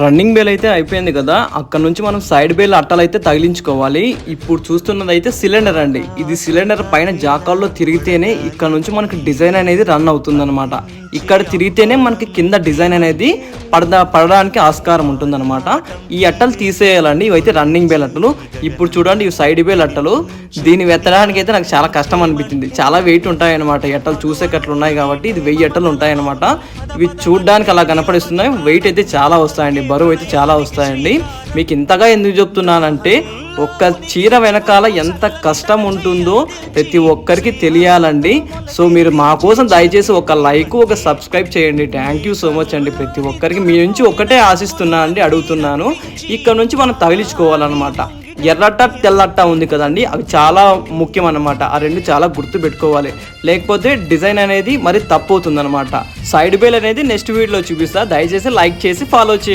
Running bale అయితే అయిపోయింది కదా. అక్కడ నుంచి మనం సైడ్ బేల్ అట్టలు అయితే తగిలించుకోవాలి. ఇప్పుడు చూస్తున్నది అయితే సిలిండర్ అండి. ఇది సిలిండర్ పైన జాకాల్లో తిరిగితేనే ఇక్కడ నుంచి మనకి డిజైన్ అనేది రన్ అవుతుంది ఇక్కడ తిరిగితేనే మనకి కింద డిజైన్ అనేది పడదా పడడానికి ఆస్కారం ఉంటుందన్నమాట. ఈ అట్టలు తీసేయాలండి ఇవైతే రన్నింగ్ బేల్ అట్టలు. ఇప్పుడు చూడండి ఇవి సైడ్ బేల్ అట్టలు. దీన్ని వెత్తడానికి అయితే నాకు చాలా కష్టం అనిపించింది. చాలా వెయిట్ ఉంటాయి అనమాట ఈ అట్టలు. చూసేకట్లు ఉన్నాయి కాబట్టి ఇది వెయ్యి అట్టలు ఉంటాయి అనమాట ఇవి చూడడానికి అలా కనపడిస్తున్నాయి. వెయిట్ అయితే చాలా వస్తాయండి బరువు అయితే చాలా వస్తాయండి. మీకు ఇంతగా ఎందుకు చెప్తున్నానంటే ఒక్క చీర వెనకాల ఎంత కష్టం ఉంటుందో ప్రతి ఒక్కరికి తెలియాలండి. సో మీరు మా కోసం దయచేసి ఒక లైక్ ఒక సబ్స్క్రైబ్ చేయండి. థ్యాంక్ యూ సో మచ్ అండి. ప్రతి ఒక్కరికి మీ నుంచి ఒకటే ఆశిస్తున్నా అండి అడుగుతున్నాను. ఇక్కడ నుంచి మనం తగిలించుకోవాలన్నమాట. ఎర్రట్ట తెల్లట్ట ఉంది కదండి. అవి చాలా ముఖ్యం అన్నమాట ఆ రెండు చాలా గుర్తు పెట్టుకోవాలి. లేకపోతే డిజైన్ అనేది మరి తప్పు అవుతుంది అనమాట సైడ్ బేల్ అనేది నెక్స్ట్ వీడియోలో చూపిస్తా. దయచేసి లైక్ చేసి ఫాలో చేయండి.